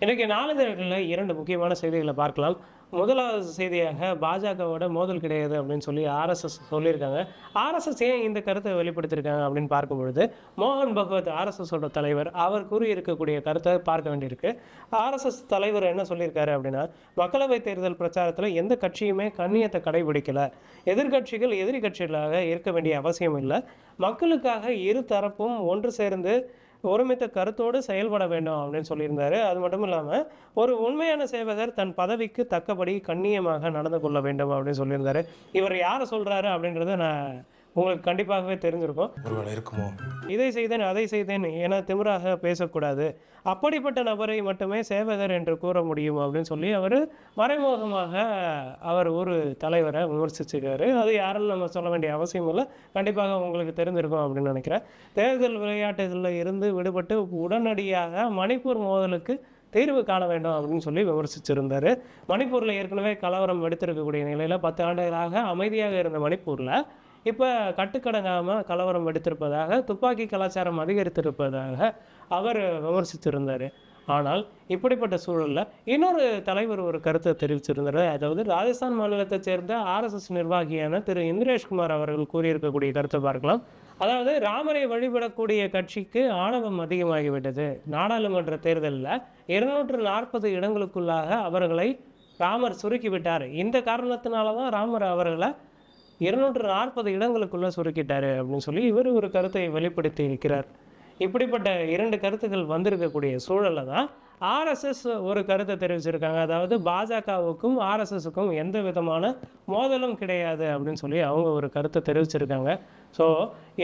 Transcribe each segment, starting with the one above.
இன்றைக்கு நாளிதழ்களில் இரண்டு முக்கியமான செய்திகளை பார்க்கலாம். முதலாவது செய்தியாக பாஜகவோட மோதல் கிடையாது அப்படின்னு சொல்லி ஆர்எஸ்எஸ் சொல்லியிருக்காங்க. ஆர்எஸ்எஸ் ஏன் இந்த கருத்தை வெளிப்படுத்தியிருக்காங்க அப்படின்னு பார்க்கும் பொழுது மோகன் பகவத் ஆர்எஸ்எஸோட தலைவர் அவர் கூறியிருக்கக்கூடிய கருத்தை பார்க்க வேண்டியிருக்கு. ஆர்எஸ்எஸ் தலைவர் என்ன சொல்லியிருக்காரு அப்படின்னா மக்களவைத் தேர்தல் பிரச்சாரத்தில் எந்த கட்சியுமே கண்ணியத்தை கடைபிடிக்கல. எதிர்க்கட்சிகள் எதிரி கட்சிகளாக இருக்க வேண்டிய அவசியம் இல்லை. மக்களுக்காக இரு தரப்பும் ஒன்று சேர்ந்து ஒருமித்த கருத்தோடு செயல்பட வேண்டும் அப்படின்னு சொல்லியிருந்தாரு. அது மட்டும் இல்லாமல் ஒரு உண்மையான சேவகர் தன் பதவிக்கு தக்கபடி கண்ணியமாக நடந்து கொள்ள வேண்டும் அப்படின்னு சொல்லியிருந்தாரு. இவர் யாரை சொல்கிறாரு அப்படின்றத நான் உங்களுக்கு கண்டிப்பாகவே தெரிஞ்சிருக்கும். ஒருவேளை இருக்குமோ? இதை செய்தேன் அதை செய்தேன் என திமிராக பேசக்கூடாது. அப்படிப்பட்ட நபரை மட்டுமே சேவகர் என்று கூற முடியும் அப்படின்னு சொல்லி அவர் மறைமுகமாக அவர் ஒரு தலைவரை விமர்சிச்சிருக்காரு. அது யாரும் நம்ம சொல்ல வேண்டிய அவசியம் இல்லை. கண்டிப்பாக உங்களுக்கு தெரிஞ்சிருக்கும் அப்படின்னு நினைக்கிறேன். தேர்தல் விளையாட்டுகளில் இருந்து விடுபட்டு உடனடியாக மணிப்பூர் மோதலுக்கு தீர்வு காண வேண்டும் அப்படின்னு சொல்லி விமர்சிச்சிருந்தார். மணிப்பூரில் ஏற்கனவே கலவரம் வெடித்திருக்கக்கூடிய நிலையில் பத்து ஆண்டுகளாக அமைதியாக இருந்த மணிப்பூரில் இப்போ கட்டுக்கடங்காமல் கலவரம் எடுத்திருப்பதாக துப்பாக்கி கலாச்சாரம் அதிகரித்திருப்பதாக அவர் விமர்சித்திருந்தார். ஆனால் இப்படிப்பட்ட சூழலில் இன்னொரு தலைவர் ஒரு கருத்தை தெரிவிச்சிருந்தார். அதாவது ராஜஸ்தான் மாநிலத்தை சேர்ந்த ஆர்எஸ்எஸ் நிர்வாகியான திரு இந்திரேஷ்குமார் அவர்கள் கூறியிருக்கக்கூடிய கருத்தை பார்க்கலாம். அதாவது ராமரை வழிபடக்கூடிய கட்சிக்கு ஆணவம் அதிகமாகிவிட்டது. நாடாளுமன்ற தேர்தலில் இருநூற்று நாற்பது இடங்களுக்குள்ளாக அவர்களை ராமர் சுருக்கிவிட்டார். இந்த காரணத்தினால தான் ராமர் அவர்களை இருநூற்று நாற்பது இடங்களுக்குள்ளே சுருக்கிட்டார் அப்படின்னு சொல்லி இவர் ஒரு கருத்தை வெளிப்படுத்தி இருக்கிறார். இப்படிப்பட்ட இரண்டு கருத்துக்கள் வந்திருக்கக்கூடிய சூழலில் தான் ஆர்எஸ்எஸ் ஒரு கருத்தை தெரிவிச்சிருக்காங்க. அதாவது பாஜகவுக்கும் ஆர்எஸ்எஸுக்கும் எந்த விதமான மோதலும் கிடையாது அப்படின்னு சொல்லி அவங்க ஒரு கருத்தை தெரிவிச்சிருக்காங்க. ஸோ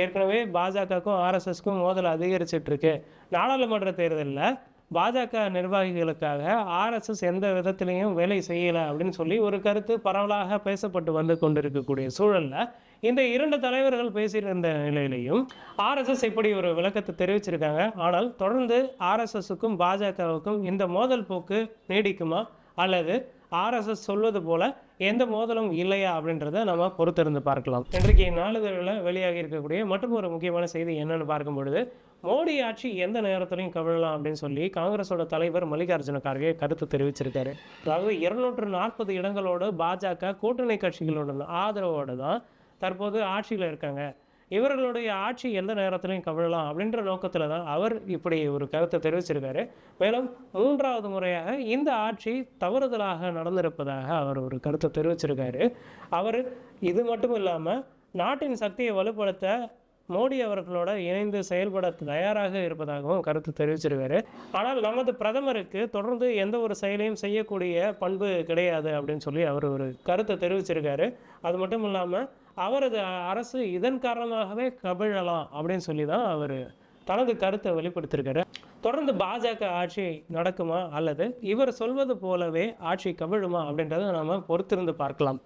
ஏற்கனவே பாஜகவுக்கும் ஆர்எஸ்எஸ்க்கும் மோதல் அதிகரிச்சிட்ருக்கு நாடாளுமன்ற தேர்தலில் பாஜக நிர்வாகிகளுக்காக ஆர்எஸ்எஸ் எந்த விதத்திலையும் வேலை செய்யலை அப்படின்னு சொல்லி ஒரு கருத்து பரவலாக பேசப்பட்டு வந்து கொண்டிருக்கக்கூடிய சூழலில் இந்த இரண்டு தலைவர்கள் பேசியிருந்த நிலையிலையும் ஆர்எஸ்எஸ் இப்படி ஒரு விளக்கத்தை தெரிவிச்சிருக்காங்க. ஆனால் தொடர்ந்து ஆர்எஸ்எஸ்க்கும் பாஜகவுக்கும் இந்த மோதல் போக்கு நீடிக்குமா? அல்லது ஆர்எஸ்எஸ் சொல்வது போல எந்த மோதலும் இல்லையா அப்படின்றத நம்ம பொறுத்திருந்து பார்க்கலாம். இன்றைக்கு நாளிதழில் வெளியாகி இருக்கக்கூடிய மற்றும் ஒரு முக்கியமான செய்தி என்னன்னு பார்க்கும் பொழுது மோடி ஆட்சி எந்த நேரத்திலையும் கவிழலாம் அப்படின்னு சொல்லி காங்கிரஸோட தலைவர் மல்லிகார்ஜுன கார்கே கருத்து தெரிவிச்சிருக்காரு. அதாவது இருநூற்று நாற்பது இடங்களோடு பாஜக கூட்டணி கட்சிகளோட ஆதரவோடு தான் தற்போது ஆட்சியில் இருக்காங்க. இவர்களுடைய ஆட்சி எந்த நேரத்திலையும் கவிழலாம் அப்படின்ற நோக்கத்தில் தான் அவர் இப்படி ஒரு கருத்தை தெரிவிச்சிருக்காரு. மேலும் மூன்றாவது முறையாக இந்த ஆட்சி தவறுதலாக நடந்திருப்பதாக அவர் ஒரு கருத்தை தெரிவிச்சிருக்காரு. அவர் இது மட்டும் இல்லாமல் நாட்டின் சக்தியை வலுப்படுத்த மோடி அவர்களோட இணைந்து செயல்பட தயாராக இருப்பதாகவும் கருத்து தெரிவிச்சிருக்காரு. ஆனால் நமது பிரதமருக்கு தொடர்ந்து எந்த ஒரு செயலையும் செய்யக்கூடிய பண்பு கிடையாது அப்படின்னு சொல்லி அவர் ஒரு கருத்தை தெரிவிச்சிருக்காரு. அது மட்டும் இல்லாமல் அவரது அரசு இதன் காரணமாகவே கவிழலாம் அப்படின்னு சொல்லி தான் அவர் தனது கருத்தை வெளிப்படுத்தியிருக்காரு தொடர்ந்து பாஜக ஆட்சி நடக்குமா அல்லது இவர் சொல்வது போலவே ஆட்சி கவிழுமா அப்படின்றத நாம பொறுத்திருந்து பார்க்கலாம்.